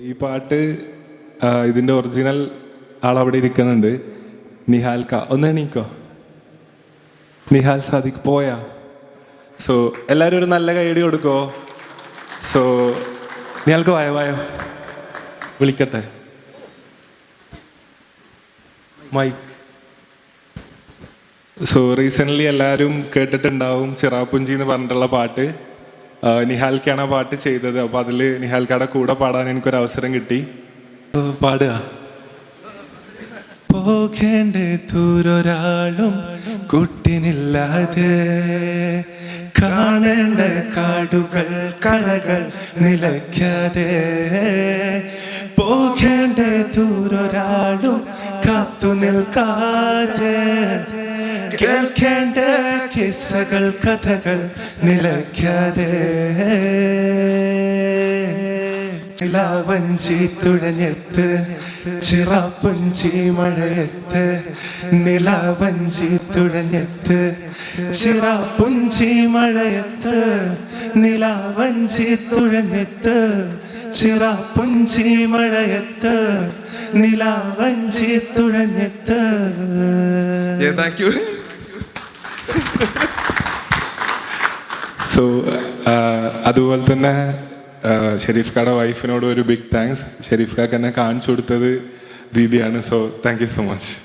ഈ പാട്ട് ഇതിന്റെ ഒറിജിനൽ ആളവിടെ ഇരിക്കുന്നുണ്ട്. നിഹാൽക്ക ഒന്ന് എണീക്കോ? നിഹാൽ സാദിഖ് പോയാ? സോ എല്ലാവരും ഒരു നല്ല കൈയടി കൊടുക്കോ? സോ നിഹാൽക്ക് വായോ വായോ? വിളിക്കട്ടെ. മൈക്ക് സോ റീസെന്റ്ലി എല്ലാവരും കേട്ടിട്ടുണ്ടാവും ചിറാപ്പുഞ്ചി എന്ന് പറഞ്ഞിട്ടുള്ള പാട്ട്. നിഹാൽക്കാണ് ആ പാട്ട് ചെയ്തത്. അപ്പോൾ അതിൽ നിഹാൽക്കാടെ കൂടെ പാടാൻ എനിക്കൊരു അവസരം കിട്ടി പാടുക. പോകേണ്ട ദൂരൊരാളും കുട്ടിനില്ലാതെ കാണേണ്ട കാടുകൾ കരകൾ നിലയ്ക്കാതെ പോകേണ്ട ദൂരൊരാളും കാത്തു നിൽക്കാതെ കേൾക്കേണ്ട കിസ്സകൾ കഥകൾ നിലയ്ക്കാതെ. നിലാവഞ്ചി തുഴഞ്ഞെത്ത് ചിറാപ്പുഞ്ചി മഴയത്ത്. നിലാവഞ്ചി തുഴഞ്ഞെത്ത് ചിറാപ്പുഞ്ചി മഴയത്ത്. നിലാവഞ്ചി തുഴഞ്ഞെത്ത് ചിറാപ്പുഞ്ചി മഴയത്ത്. നിലാവഞ്ചി തുഴഞ്ഞെത്ത്. താങ്ക് യു സോ അതുപോലെ തന്നെ ഷെരീഫ് കാടെ വൈഫിനോട് ഒരു ബിഗ് താങ്ക്സ് ഷെരീഫ് കാക്ക് എന്നെ കാണിച്ചു കൊടുത്തത് ദീദിയാണ് so thank you so much